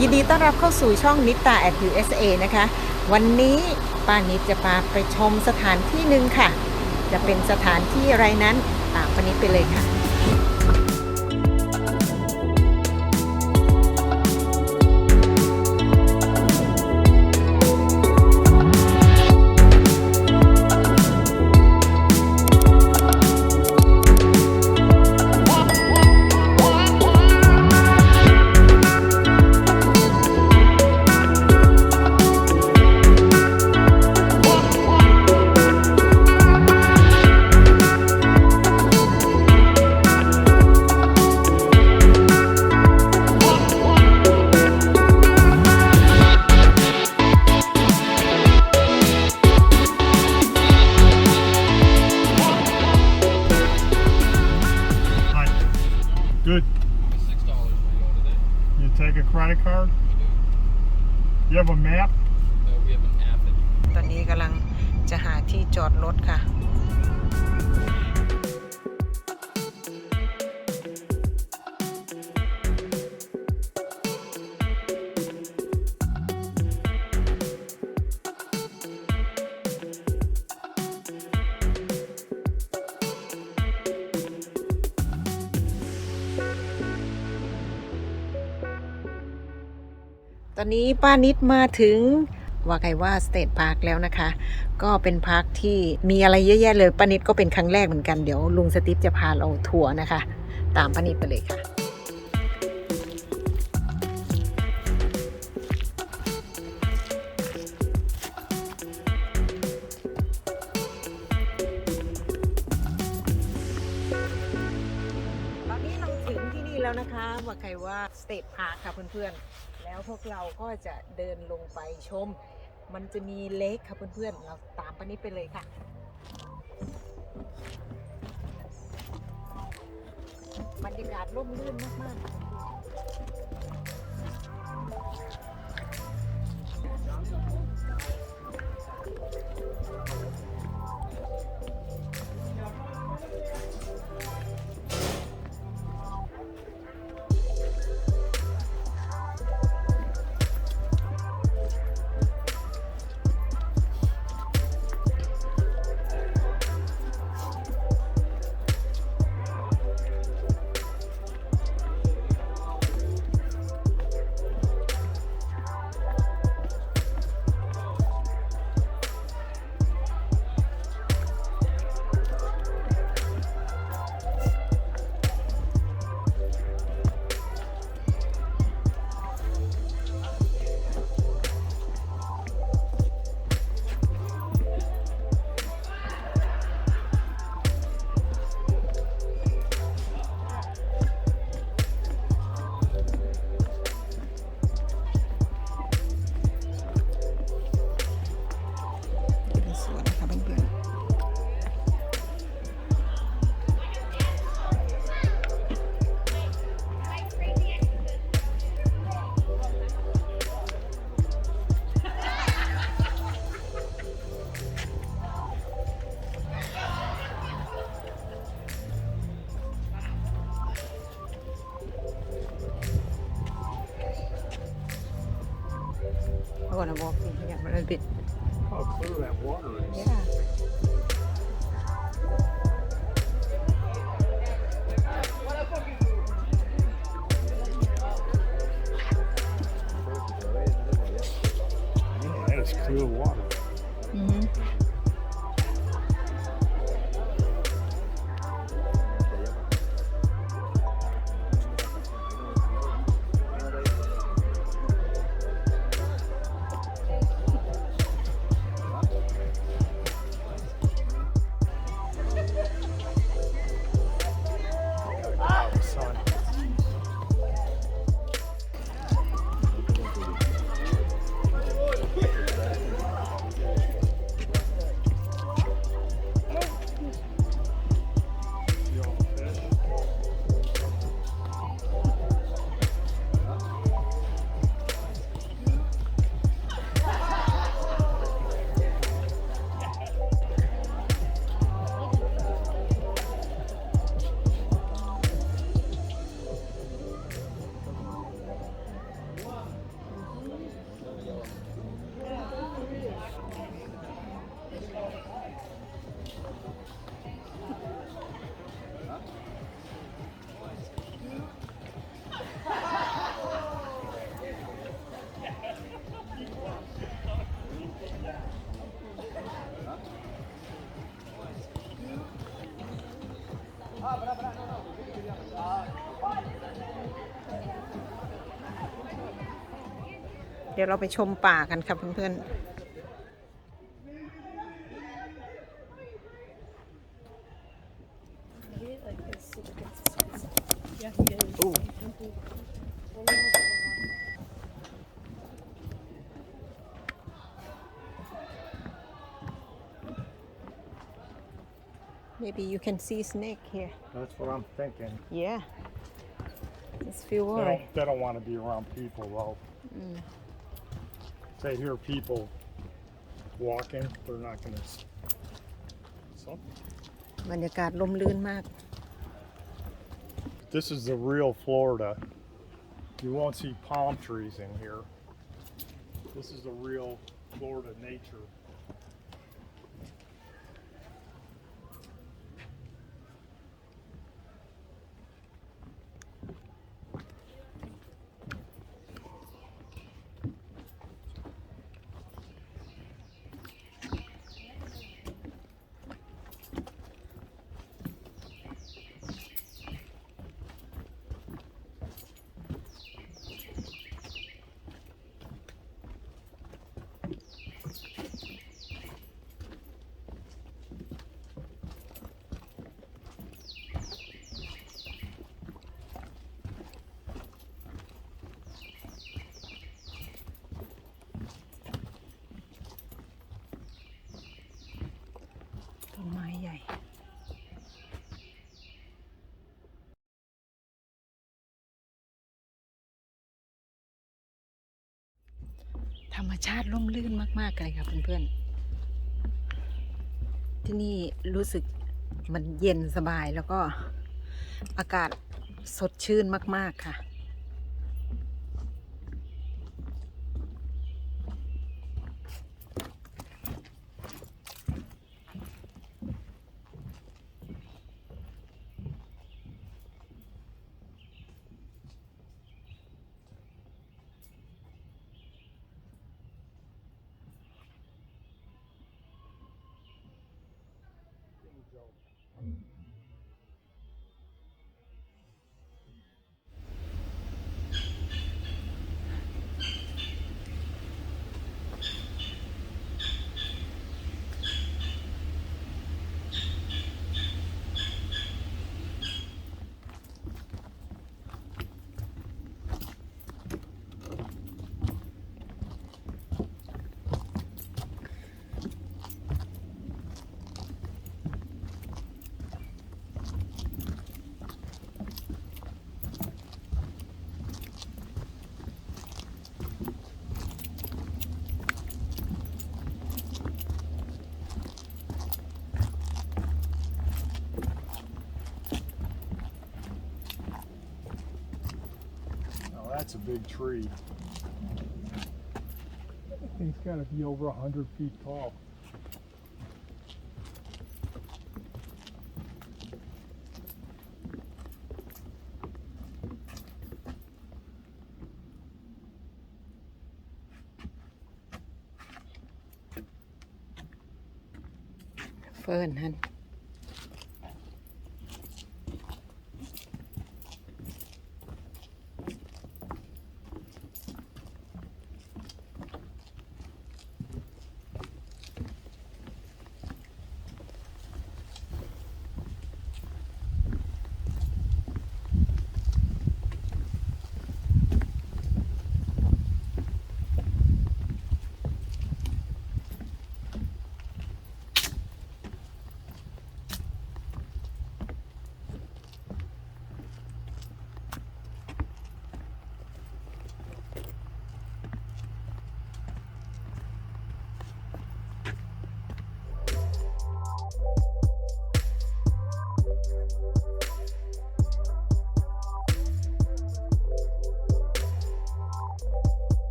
ยินดีต้อนรับเข้าสู่ช่องนิตาแอด USA นะคะ วันนี้ป้านิดจะพาไปชมสถานที่หนึ่งค่ะ จะเป็นสถานที่อะไรนั้นตามป้านิดไปเลยค่ะ take a credit card? You have a map? Uh, we have an app that you ตอนนี้กำลังจะหาที่จอดรถค่ะ อนนี้ป้านิดมาถึงว่าไงว่าสเตทพาร์คแล้วนะคะ ก็เป็นพาร์คที่มีอะไรเยอะแยะเลยป้านิดก็เป็นครั้งแรกเหมือนกันเดี๋ยวลุงสติฟจะพาเราทัวร์นะคะ ตามป้านิดไปเลยค่ะตอนนี้เราถึงที่นี่แล้วนะคะว่าใครว่าสเตทพาร์คค่ะเพื่อนๆ แล้วพวกเราก็จะเดินลงไปชม มันจะมีเลคค่ะเพื่อนๆ เราตามปนี้ไปเลยค่ะบรรยากาศร่มรื่นมากๆ want to walk in here a little bit. How clear that water is. Yeah. Yeah, that is clear water. Mm-hmm. ดี๋ยวเราไปชมป่ากันครับเพื่อนๆ maybe you can see snake here That's what I'm thinking. yeah it's feel They worried don't, they don't want to be around people though. They hear people walking, they're not going to. Something. บรรยากาศลมลื่นมาก This is the real Florida. You won't see palm trees in here. This is the real Florida nature. ธรรมชาติร่มรื่นมากๆเลยค่ะเพื่อนๆ ที่นี่รู้สึกมันเย็นสบายแล้วก็อากาศสดชื่นมากๆค่ะ job that's a big tree. That thing's got to be over a hundred feet tall. f เฟิร์นฮัน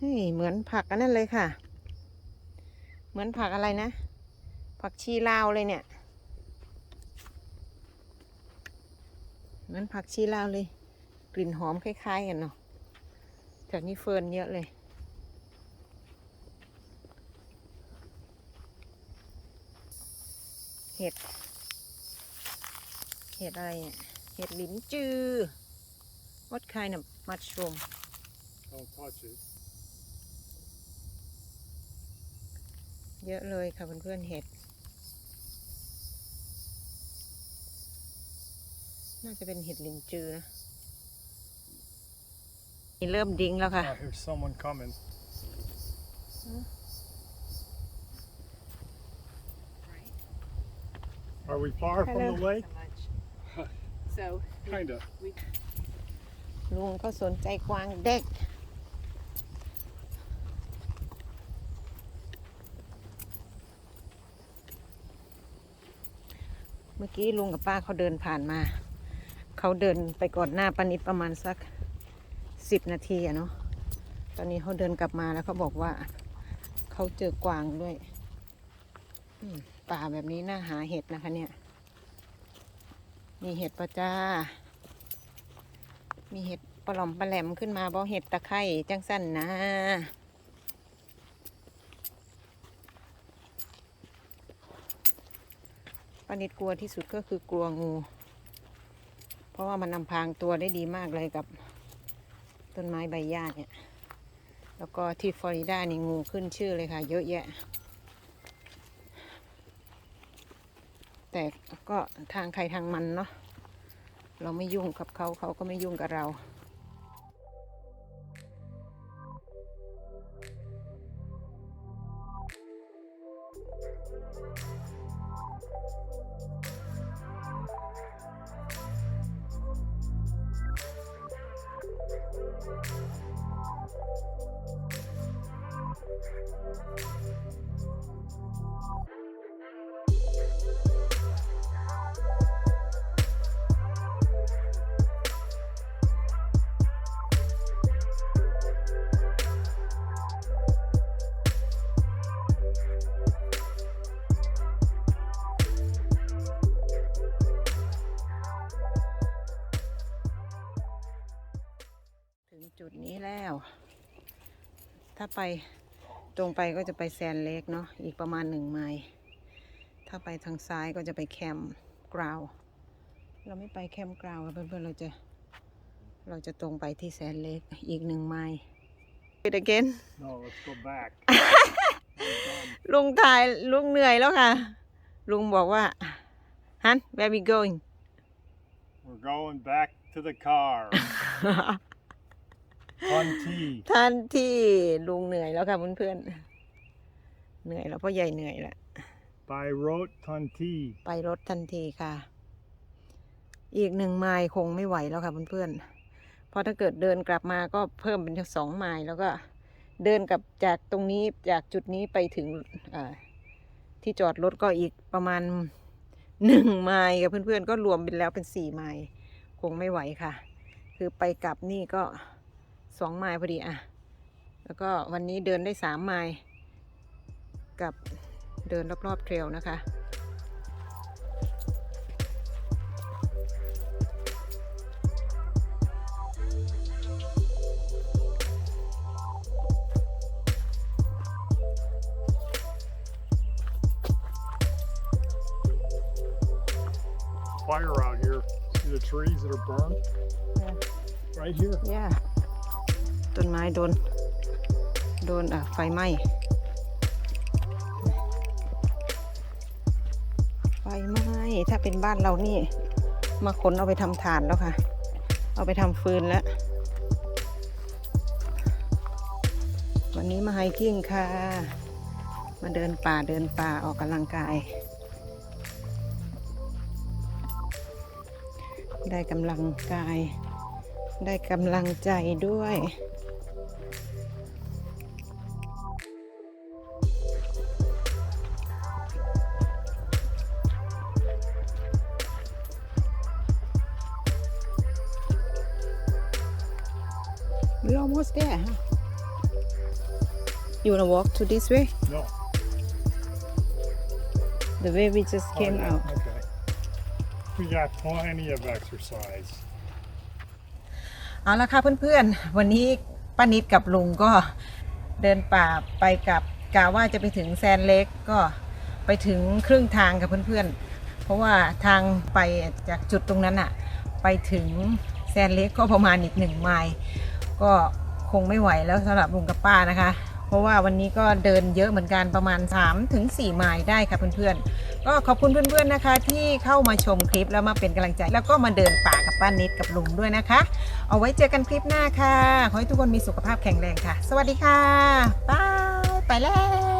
เฮ้ยเหมือนผักอันนั้นเลยค่ะ เหมือนผักอะไรนะ ผักชีลาวเลยเนี่ย เหมือนผักชีลาวเลย กลิ่นหอมคล้ายๆกันเนาะแถวนี้เฟิร์นเยอะเลย เห็ด เห็ดอะไรเนี่ย เห็ดลิ้นจือ What kind of mushroom Oh, เยอะเลยค่ะเพื่อนๆเห็ด น่าจะเป็นเห็ดลินจือนะนี่เริ่มดิ้งแล้วค่ะ Oh, here's someone coming. Are we far from the lake? so Kinda. ลุงก็สนใจกวางเด็ก เมื่อกี้ลุงกับป้าเขาเดินผ่านมา เขาเดินไปก่อนหน้าปานิดประมาณสักสิบนาทีอะเนาะ ตอนนี้เขาเดินกลับมาแล้วเขาบอกว่า เขาเจอกวางด้วยป่าแบบนี้น่าหาเห็ดนะคะเนี่ย มีเห็ดปะจ้า มีเห็ดปลอมปลาแหลมขึ้นมาบ่เห็ดตะไคร่จังสั้นนะ ปานิดกลัวที่สุดก็คือกลัวงู เพราะว่ามันนำพรางตัวได้ดีมากเลยกับต้นไม้ใบหญ้าเนี่ย แล้วก็ที่ฟลอริดานี่งูขึ้นชื่อเลยค่ะ เยอะแยะ แต่ก็ทางใครทางมันเนาะ เราไม่ยุ่งกับเขาเขาก็ไม่ยุ่งกับเรา ถ้าไปตรงไปก็จะไปแซนเล็กเนาะอีกประมาณหนึ่งไมล์ถ้าไปทางซ้ายก็จะไปแคมป์กราวเราไม่ไปแคมป์กราวค่ะเพื่อนๆเราจะเราจะตรงไปที่แซนเล็กอีกหนึ่งไมล์ It again No, let's go back. ลุงถ่ายลุงเหนื่อยแล้วค่ะ ลุงบอกว่าฮัน where we going We're going back to the car. Fun tea. ท่านที่ลุงเหนื่อยแล้วค่ะเพื่อนๆเหนื่อยแล้วพ่อใหญ่เหนื่อยแล้ว By road Tunti. ไปรถทันทีค่ะ อีกหนึ่งไมล์คงไม่ไหวแล้วค่ะเพื่อนๆเพราะถ้าเกิดเดินกลับมาก็เพิ่มเป็นสองไมล์แล้วก็เดินกลับจากตรงนี้จากจุดนี้ไปถึงอ่าที่จอดรถก็อีกประมาณหนึ่งไมล์กับเพื่อนๆ ก็รวมเป็นแล้วเป็นสี่ไมล์คงไม่ไหวค่ะ คือไปกลับนี่ก็ สองไมล์พอดีอะแล้วก็วันนี้เดินได้สามไมล์กับเดินรอบๆเทรลนะคะ Fire out here. See the trees that are burned? Yeah. Right here. ย่า ต้นไม้โดน โดนอะไฟไหม้ ไฟไหม้ ถ้าเป็นบ้านเรานี่ มาขนเอาไปทำถ่านแล้วค่ะ เอาไปทำฟืนแล้ว วันนี้มาไฮกิ้งค่ะ มาเดินป่าเดินป่าออกกำลังกาย ได้กำลังกายได้กำลังใจด้วย You wanna walk to this way No. the way we just Oh, came yeah, out Okay. We got plenty of exercise. เอาละค่ะเพื่อนๆ วันนี้ป้านิดกับลุงก็เดินป่าไปกับกาว่าจะไปถึงแซนเล็กก็ไปถึงครึ่งทางกับเพื่อนๆ เพราะว่าทางไปจากจุดตรงนั้นอะไปถึงแซนเล็กก็ประมาณอีกหนึ่งไมล์ก็คงไม่ไหวแล้วสำหรับลุงกับป้านะคะ เพราะว่าวันนี้ก็เดินเยอะเหมือนกันประมาณ 3-4ถึง4ไมล์ได้ค่ะเพื่อนๆ ก็ขอบคุณเพื่อนๆนะคะ ที่เข้ามาชมคลิปแล้วมาเป็นกำลังใจ แล้วก็มาเดินป่ากับป้านิดกับลุงด้วยนะคะ เอาไว้เจอกันคลิปหน้าค่ะ ขอให้ทุกคนมีสุขภาพแข็งแรงค่ะ สวัสดีค่ะบายไปแล้ว